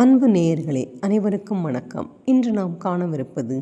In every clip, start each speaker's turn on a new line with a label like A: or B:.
A: அன்பு நேயர்களே அனைவருக்கும் வணக்கம். இன்று நாம் காணவிருப்பது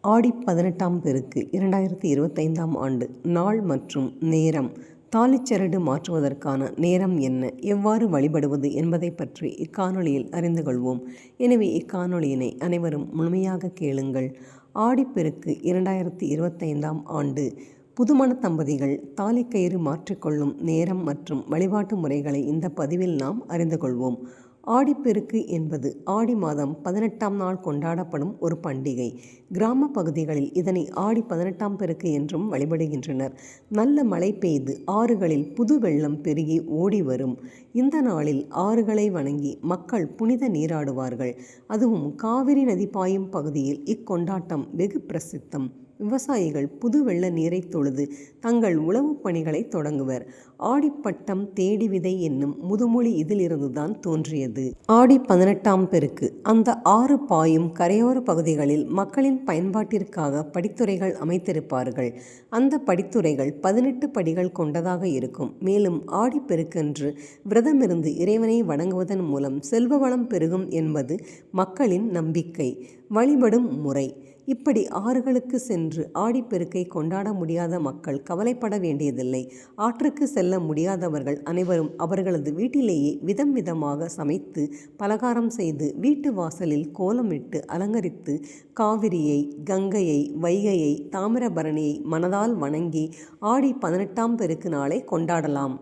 A: ஆடி பதினெட்டாம் பெருக்கு இரண்டாயிரத்தி இருபத்தைந்தாம் ஆண்டு நாள் மற்றும் நேரம். தாலிச்சரடு மாற்றுவதற்கான நேரம் என்ன? எவ்வாறு வழிபடுவது என்பதை பற்றி இக்காணொளியில் அறிந்து கொள்வோம். எனவே இக்காணொளியினை அனைவரும் முழுமையாக கேளுங்கள். ஆடிப்பெருக்கு இரண்டாயிரத்தி இருபத்தைந்தாம் ஆண்டு புதுமண தம்பதிகள் தாலிக்கயிறு மாற்றிக்கொள்ளும் நேரம் மற்றும் வழிபாட்டு முறைகளை இந்த பதிவில் நாம் அறிந்து கொள்வோம். ஆடிப்பெருக்கு என்பது ஆடி மாதம் பதினெட்டாம் நாள் கொண்டாடப்படும் ஒரு பண்டிகை. கிராம பகுதிகளில் இதனை ஆடி பதினெட்டாம் பெருக்கு என்றும் வழிபடுகின்றனர். நல்ல மழை பெய்து ஆறுகளில் புது வெள்ளம் பெருகி ஓடி வரும். இந்த நாளில் ஆறுகளை வணங்கி மக்கள் புனித நீராடுவார்கள். அதுவும் காவிரி நதி பாயும் பகுதியில் இக்கொண்டாட்டம் வெகு பிரசித்தம். விவசாயிகள் புது வெள்ள நீரை தொழுது தங்கள் உழவுப் பணிகளை தொடங்குவர். ஆடிப்பட்டம் தேடி விதை என்னும் முதுமொழி இதிலிருந்துதான் தோன்றியது. ஆடி பதினெட்டாம் பெருக்கு. அந்த ஆறு பாயும் கரையோர பகுதிகளில் மக்களின் பயன்பாட்டிற்காக படித்துறைகள் அமைத்திருப்பார்கள். அந்த படித்துறைகள் பதினெட்டு படிகள் கொண்டதாக இருக்கும். மேலும் ஆடிப்பெருக்கன்று விரதமிருந்து இறைவனை வணங்குவதன் மூலம் செல்வ வளம் பெருகும் என்பது மக்களின் நம்பிக்கை. வழிபடும் முறை. இப்படி ஆறுகளுக்கு சென்று ஆடிப்பெருக்கை கொண்டாட முடியாத மக்கள் கவலைப்பட வேண்டியதில்லை. ஆற்றுக்கு செல்ல முடியாதவர்கள் அனைவரும் அவர்களது வீட்டிலேயே விதம் விதமாக சமைத்து பலகாரம் செய்து வீட்டு வாசலில் கோலமிட்டு அலங்கரித்து காவிரியை கங்கையை வைகையை தாமிரபரணியை மனதால் வணங்கி ஆடி பதினெட்டாம் பெருக்கு நாளை கொண்டாடலாம்.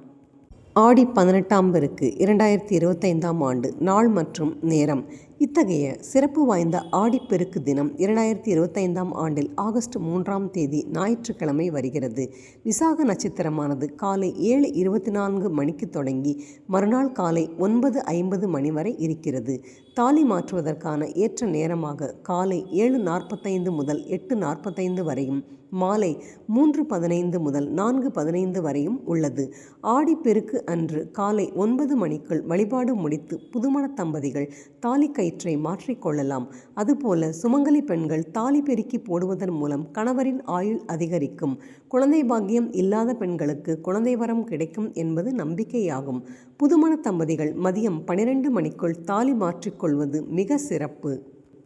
A: ஆடி பதினெட்டாம் பெருக்கு இரண்டாயிரத்தி இருபத்தைந்தாம் ஆண்டு நாள் மற்றும் நேரம். இத்தகைய சிறப்பு வாய்ந்த ஆடிப்பெருக்கு தினம் இரண்டாயிரத்தி இருபத்தைந்தாம் ஆண்டில் ஆகஸ்ட் மூன்றாம் தேதி ஞாயிற்றுக்கிழமை வருகிறது. விசாக நட்சத்திரமானது காலை ஏழு இருபத்தி நான்கு மணிக்கு தொடங்கி மறுநாள் காலை ஒன்பது ஐம்பது மணி வரை இருக்கிறது. தாலி மாற்றுவதற்கான ஏற்ற நேரமாக காலை ஏழு நாற்பத்தைந்து முதல் எட்டு நாற்பத்தைந்து வரையும் மாலை மூன்று பதினைந்து முதல் நான்கு பதினைந்து வரையும் உள்ளது. ஆடிப்பெருக்கு அன்று காலை ஒன்பது மணிக்குள் வழிபாடு முடித்து புதுமண தம்பதிகள் தாலி கை கயிற்றை மாற்றிக்கொள்ளலாம் அதுபோல சுமங்கலி பெண்கள் தாலி பெருக்கி போடுவதன் மூலம் கணவரின் ஆயுள் அதிகரிக்கும். குழந்தை பாக்கியம் இல்லாத பெண்களுக்கு குழந்தை வரம் கிடைக்கும் என்பது நம்பிக்கையாகும். புதுமண தம்பதிகள் மதியம் பனிரெண்டு மணிக்குள் தாலி மாற்றிக்கொள்வது மிக சிறப்பு.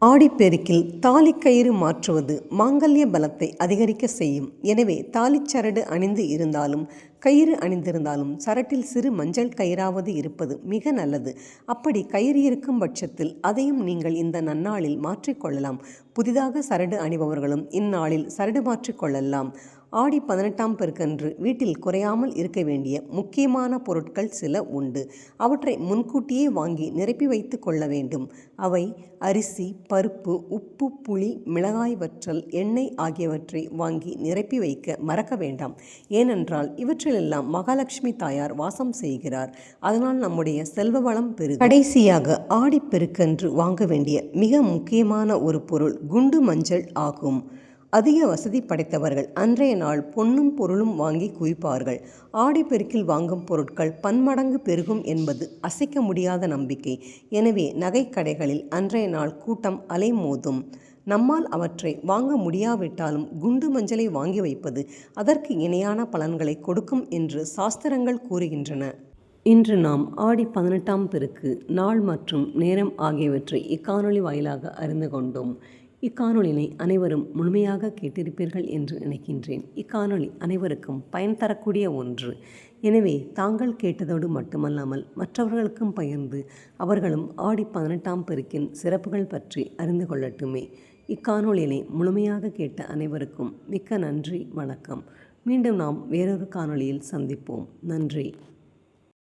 A: ஆடிப்பெருக்கில் தாலிக்கயிறு மாற்றுவது மாங்கல்ய பலத்தை அதிகரிக்க செய்யும். எனவே தாலிச்சரடு அணிந்து இருந்தாலும் கயிறு அணிந்திருந்தாலும் சரட்டில் சிறு மஞ்சள் கயிறாவது இருப்பது மிக நல்லது. அப்படி கயிறு இருக்கும் பட்சத்தில் அதையும் நீங்கள் இந்த நன்னாளில் மாற்றிக்கொள்ளலாம். புதிதாக சரடு அணிபவர்களும் இந்நாளில் சரடு மாற்றிக்கொள்ளலாம். ஆடி பதினெட்டாம் பெருக்கன்று வீட்டில் குறையாமல் இருக்க வேண்டிய முக்கியமான பொருட்கள் சில உண்டு. அவற்றை முன்கூட்டியே வாங்கி நிரப்பி வைத்து கொள்ள வேண்டும். அவை அரிசி பருப்பு உப்பு புளி மிளகாய் வற்றல் எண்ணெய் ஆகியவற்றை வாங்கி நிரப்பி வைக்க மறக்க வேண்டாம். ஏனென்றால் இவற்றிலெல்லாம் மகாலட்சுமி தாயார் வாசம் செய்கிறார். அதனால் நம்முடைய செல்வ வளம் பெரு கடைசியாக ஆடிப்பெருக்கன்று வாங்க வேண்டிய மிக முக்கியமான ஒரு பொருள் குண்டு மஞ்சள் ஆகும். அதிக வசதி படைத்தவர்கள். அன்றைய நாள் பொன்னும் பொருளும் வாங்கி குவிப்பார்கள். ஆடிப்பெருக்கில் வாங்கும் பொருட்கள் பன்மடங்கு பெருகும் என்பது அசைக்க முடியாத நம்பிக்கை. எனவே நகைக்கடைகளில் அன்றைய நாள் கூட்டம் அலைமோதும். நம்மால் அவற்றை வாங்க முடியாவிட்டாலும் குண்டு மஞ்சளை வாங்கி வைப்பது அதற்கு இணையான பலன்களை கொடுக்கும் என்று சாஸ்திரங்கள் கூறுகின்றன. இன்று நாம் ஆடி பதினெட்டாம் பெருக்கு நாள் மற்றும் நேரம் ஆகியவற்றை இக்காணொலி வாயிலாக அறிந்து கொண்டோம். இக்காணொலினை அனைவரும் முழுமையாக கேட்டிருப்பீர்கள் என்று நினைக்கின்றேன். இக்காணொலி அனைவருக்கும் பயன் தரக்கூடிய ஒன்று. எனவே தாங்கள் கேட்டதோடு மட்டுமல்லாமல் மற்றவர்களுக்கும் பகிர்ந்து அவர்களும் ஆடி பதினெட்டாம் பெருக்கின் சிறப்புகள் பற்றி அறிந்து கொள்ளட்டுமே. இக்காணொலியினை முழுமையாக கேட்ட அனைவருக்கும் மிக்க நன்றி வணக்கம். மீண்டும் நாம் வேறொரு காணொளியில் சந்திப்போம். நன்றி.